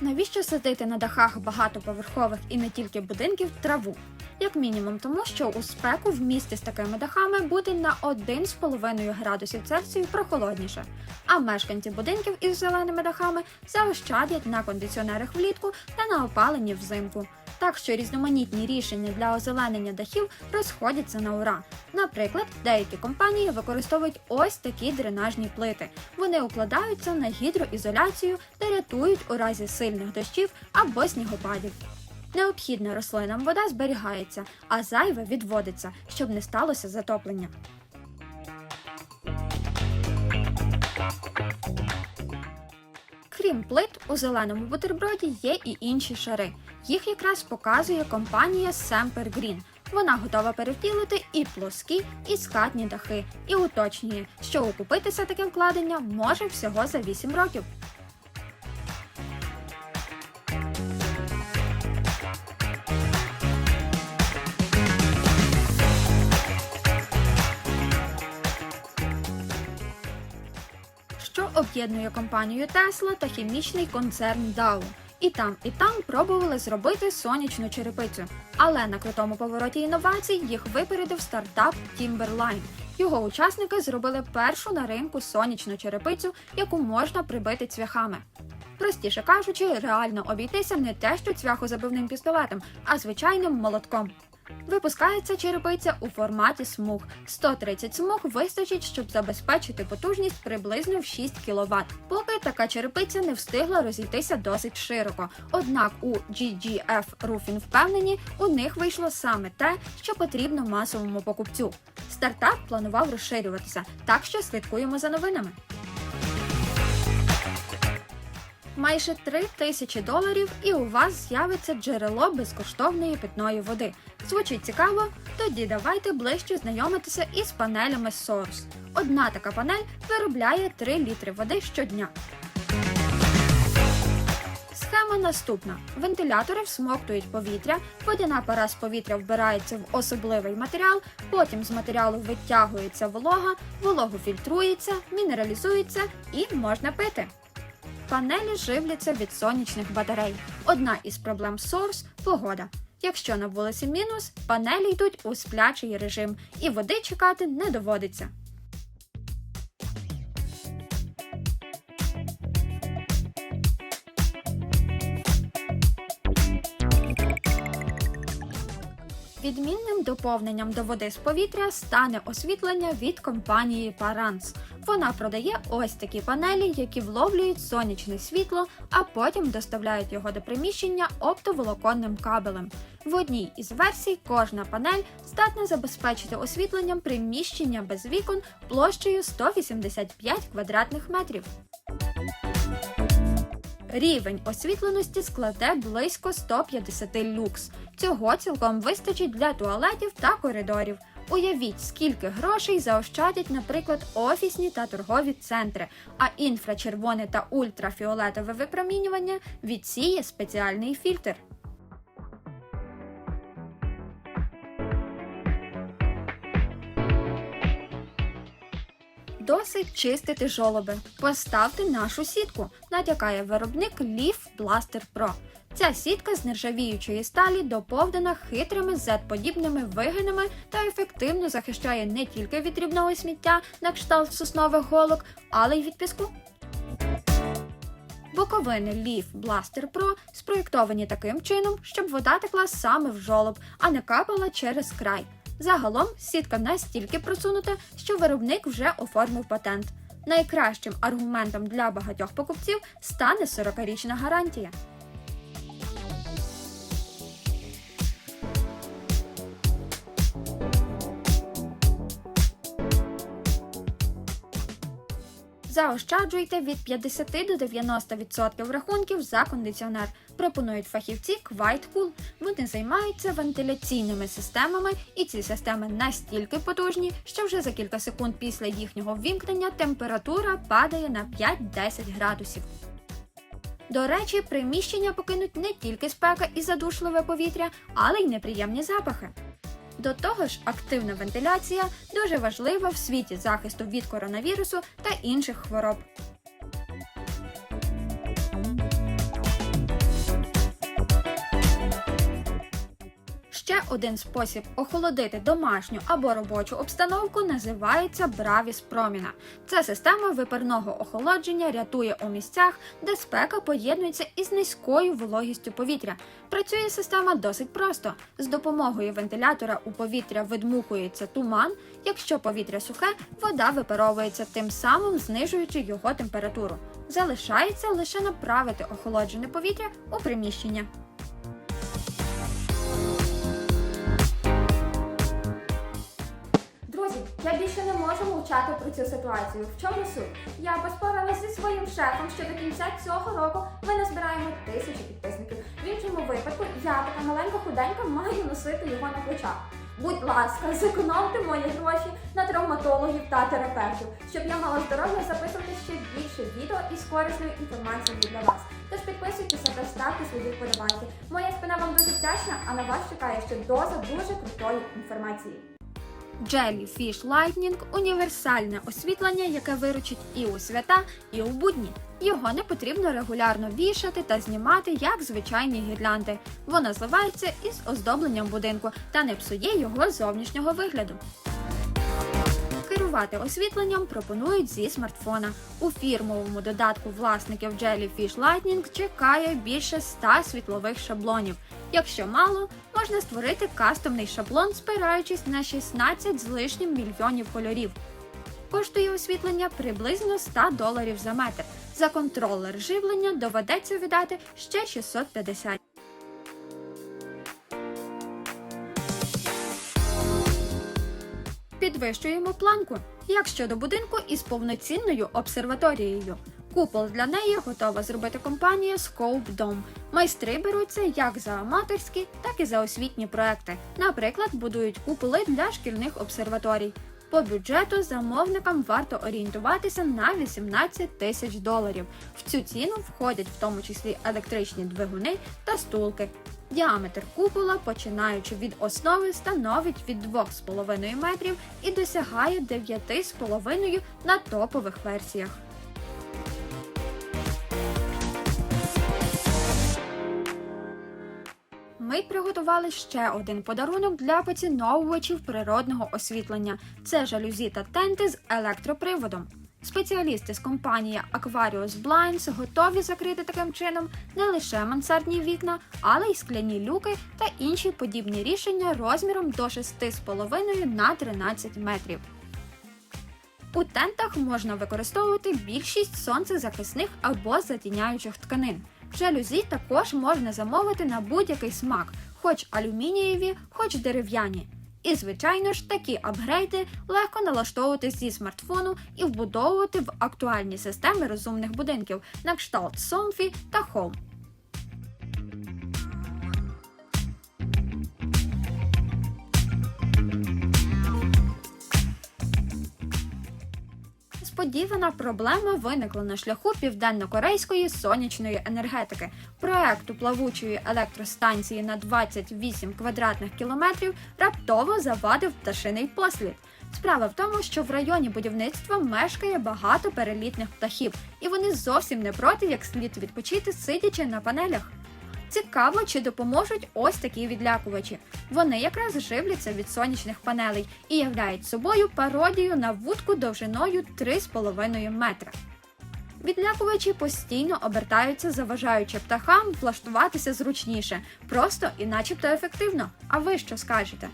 Навіщо садити на дахах багатоповерхових і не тільки будинків траву? Як мінімум, тому що у спеку в місті з такими дахами буде на 1,5 градусів Цельсію прохолодніше, а мешканці будинків із зеленими дахами заощадять на кондиціонерах влітку та на опаленні взимку. Так що різноманітні рішення для озеленення дахів розходяться на ура. Наприклад, деякі компанії використовують ось такі дренажні плити. Вони укладаються на гідроізоляцію та рятують у разі сильних дощів або снігопадів. Необхідна рослинам вода зберігається, а зайве відводиться, щоб не сталося затоплення. Крім плит, у зеленому бутерброді є і інші шари. Їх якраз показує компанія Semper Green. Вона готова перевтілити і плоскі, і скатні дахи, і уточнює, що окупитися таке вкладення може всього за 8 років. Об'єднує компанію Tesla та хімічний концерн Dow. І там, і там пробували зробити сонячну черепицю. Але на крутому повороті інновацій їх випередив стартап Timberline. Його учасники зробили першу на ринку сонячну черепицю, яку можна прибити цвяхами. Простіше кажучи, реально обійтися не те, що цвяхозабивним пістолетом, а звичайним молотком. Випускається черепиця у форматі смуг. 130 смуг вистачить, щоб забезпечити потужність приблизно в 6 кВт. Поки така черепиця не встигла розійтися досить широко. Однак у GGF Roofing впевнені, у них вийшло саме те, що потрібно масовому покупцю. Стартап планував розширюватися, так що слідкуємо за новинами. Майже 3 тисячі доларів, і у вас з'явиться джерело безкоштовної питної води. Звучить цікаво? Тоді давайте ближче знайомитися із панелями Source. Одна така панель виробляє 3 літри води щодня. Схема наступна: вентилятори всмоктують повітря, водяна пара з повітря вбирається в особливий матеріал, потім з матеріалу витягується волога, вологу фільтрується, мінералізується і можна пити. Панелі живляться від сонячних батарей. Одна із проблем Source – погода. Якщо на вулиці мінус, панелі йдуть у сплячий режим, і води чекати не доводиться. Відмінним доповненням до води з повітря стане освітлення від компанії Paranz. Вона продає ось такі панелі, які вловлюють сонячне світло, а потім доставляють його до приміщення оптоволоконним кабелем. В одній із версій кожна панель здатна забезпечити освітленням приміщення без вікон площею 185 квадратних метрів. Рівень освітленості складе близько 150 люкс. Цього цілком вистачить для туалетів та коридорів. Уявіть, скільки грошей заощадять, наприклад, офісні та торгові центри, а інфрачервоне та ультрафіолетове випромінювання відсіє спеціальний фільтр. Досить чистити жолоби. Поставте нашу сітку, натякає виробник Leaf Blaster Pro. Ця сітка з нержавіючої сталі доповнена хитрими Z-подібними вигинами та ефективно захищає не тільки від дрібного сміття на кшталт соснових голок, але й від піску. Боковини Leaf Blaster Pro спроєктовані таким чином, щоб вода текла саме в жолоб, а не капала через край. Загалом сітка настільки просунута, що виробник вже оформив патент. Найкращим аргументом для багатьох покупців стане 40-річна гарантія. Заощаджуйте від 50 до 90% рахунків за кондиціонер. Пропонують фахівці QuiteCool. Вони займаються вентиляційними системами, і ці системи настільки потужні, що вже за кілька секунд після їхнього ввімкнення температура падає на 5-10 градусів. До речі, приміщення покинуть не тільки спека і задушливе повітря, але й неприємні запахи. До того ж, активна вентиляція дуже важлива в світі захисту від коронавірусу та інших хвороб. Один спосіб охолодити домашню або робочу обстановку називається Бравіс Проміна. Ця система випарного охолодження рятує у місцях, де спека поєднується із низькою вологістю повітря. Працює система досить просто. З допомогою вентилятора у повітря видмухується туман. Якщо повітря сухе, вода випаровується, тим самим знижуючи його температуру. Залишається лише направити охолоджене повітря у приміщення. Я більше не можу мовчати про цю ситуацію. В чому суть? Я поспорила зі своїм шефом, що до кінця цього року ми назбираємо тисячі підписників. В іншому випадку я така маленька худенька маю носити його на плечах. Будь ласка, зекономте мої гроші на травматологів та терапевтів, щоб я мала здоров'я записувати ще більше відео із корисною інформацією для вас. Тож підписуйтеся та ставте свої вподобайки. Моя спина вам дуже вдячна, а на вас чекає ще доза дуже крутої інформації. Jellyfish Lightning – універсальне освітлення, яке виручить і у свята, і у будні. Його не потрібно регулярно вішати та знімати, як звичайні гірлянди. Воно зливається із оздобленням будинку та не псує його зовнішнього вигляду. Керувати освітленням пропонують зі смартфона. У фірмовому додатку власників Jellyfish Lightning чекає більше 100 світлових шаблонів. Якщо мало, можна створити кастомний шаблон, спираючись на 16 з лишнім мільйонів кольорів. Коштує освітлення приблизно 100 доларів за метр. За контролер живлення доведеться віддати ще 650. Підвищуємо планку. Як щодо будинку із повноцінною обсерваторією. Купол для неї готова зробити компанія Scope Dome. Майстри беруться як за аматорські, так і за освітні проекти. Наприклад, будують куполи для шкільних обсерваторій. По бюджету замовникам варто орієнтуватися на 18 тисяч доларів. В цю ціну входять в тому числі електричні двигуни та стулки. Діаметр купола, починаючи від основи, становить від 2,5 метрів і досягає 9,5 на топових версіях. Ми приготували ще один подарунок для поціновувачів природного освітлення. Це жалюзі та тенти з електроприводом. Спеціалісти з компанії Aquarius Blinds готові закрити таким чином не лише мансардні вікна, але й скляні люки та інші подібні рішення розміром до 6,5 на 13 метрів. У тентах можна використовувати більшість сонцезахисних або затіняючих тканин. Жалюзі також можна замовити на будь-який смак, хоч алюмінієві, хоч дерев'яні. І, звичайно ж, такі апгрейди легко налаштовувати зі смартфону і вбудовувати в актуальні системи розумних будинків на кшталт Somfy та Home. Несподівана проблема виникла на шляху південно-корейської сонячної енергетики. Проекту плавучої електростанції на 28 квадратних кілометрів раптово завадив пташиний послід. Справа в тому, що в районі будівництва мешкає багато перелітних птахів, і вони зовсім не проти, як слід відпочити, сидячи на панелях. Цікаво, чи допоможуть ось такі відлякувачі. Вони якраз живляться від сонячних панелей і являють собою пародію на вудку довжиною 3,5 метра. Відлякувачі постійно обертаються, заважаючи птахам влаштуватися зручніше, просто і начебто ефективно. А ви що скажете?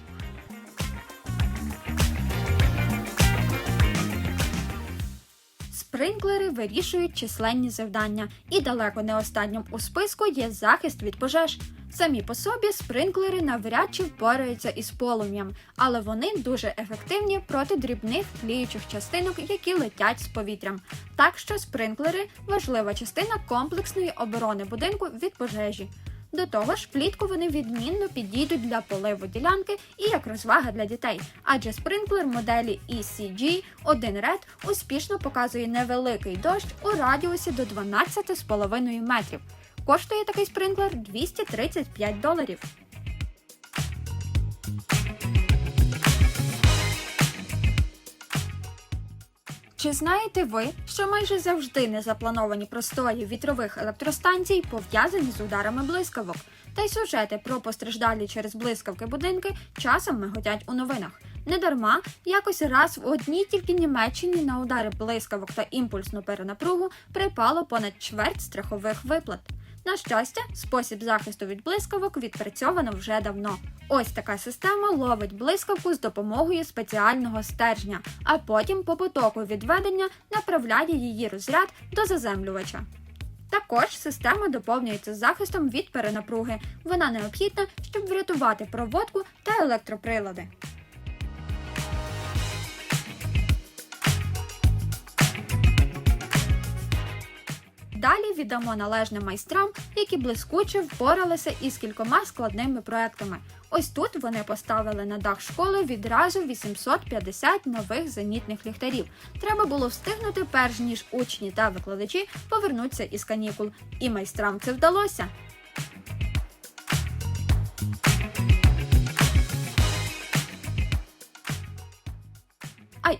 Спринклери вирішують численні завдання, і далеко не останнім у списку є захист від пожеж. Самі по собі спринклери навряд чи впораються із полум'ям, але вони дуже ефективні проти дрібних тліючих частинок, які летять з повітрям. Так що спринклери важлива частина комплексної оборони будинку від пожежі. До того ж, влітку вони відмінно підійдуть для поливу ділянки і як розвага для дітей, адже спринклер моделі ECG 1 Red успішно показує невеликий дощ у радіусі до 12,5 метрів. Коштує такий спринклер 235 доларів. Чи знаєте ви, що майже завжди незаплановані простої вітрових електростанцій пов'язані з ударами блискавок? Та й сюжети про постраждалі через блискавки будинки часом миготять у новинах. Недарма якось раз в одній тільки Німеччині на удари блискавок та імпульсну перенапругу припало понад чверть страхових виплат. На щастя, спосіб захисту від блискавок відпрацьовано вже давно. Ось така система ловить блискавку з допомогою спеціального стержня, а потім по потоку відведення направляє її розряд до заземлювача. Також система доповнюється захистом від перенапруги. Вона необхідна, щоб врятувати проводку та електроприлади. Далі віддамо належне майстрам, які блискуче впоралися із кількома складними проектами. Ось тут вони поставили на дах школи відразу 850 нових зенітних ліхтарів. Треба було встигнути, перш ніж учні та викладачі повернуться із канікул. І майстрам це вдалося.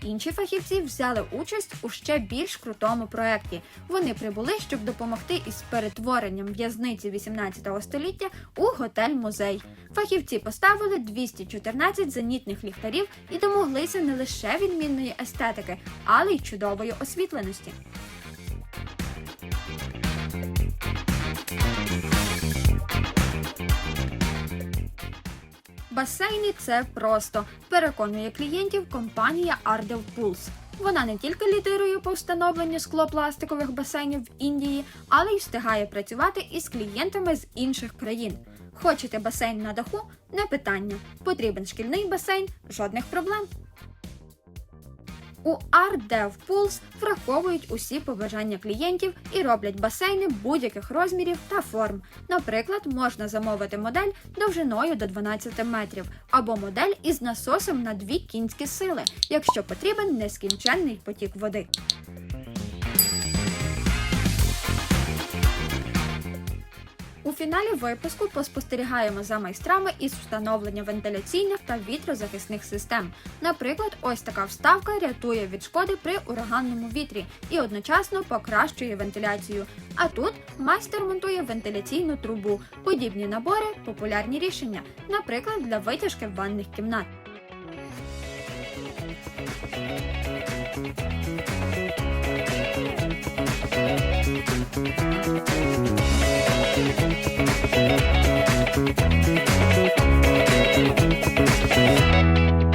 Інші фахівці взяли участь у ще більш крутому проєкті. Вони прибули, щоб допомогти із перетворенням в'язниці 18 століття у готель-музей. Фахівці поставили 214 зенітних ліхтарів і домоглися не лише відмінної естетики, але й чудової освітленості. Басейни це просто переконує клієнтів компанія Ardell Pools. Вона не тільки лідирує по встановленню склопластикових басейнів в Індії, але й встигає працювати із клієнтами з інших країн. Хочете басейн на даху? Не питання. Потрібен шкільний басейн, жодних проблем. У ArtDev Pools враховують усі побажання клієнтів і роблять басейни будь-яких розмірів та форм. Наприклад, можна замовити модель довжиною до 12 метрів або модель із насосом на дві кінські сили, якщо потрібен нескінченний потік води. У фіналі випуску поспостерігаємо за майстрами із встановлення вентиляційних та вітрозахисних систем. Наприклад, ось така вставка рятує від шкоди при ураганному вітрі і одночасно покращує вентиляцію. А тут майстер монтує вентиляційну трубу. Подібні набори популярні рішення, наприклад, для витяжки ванних кімнат. Thank you.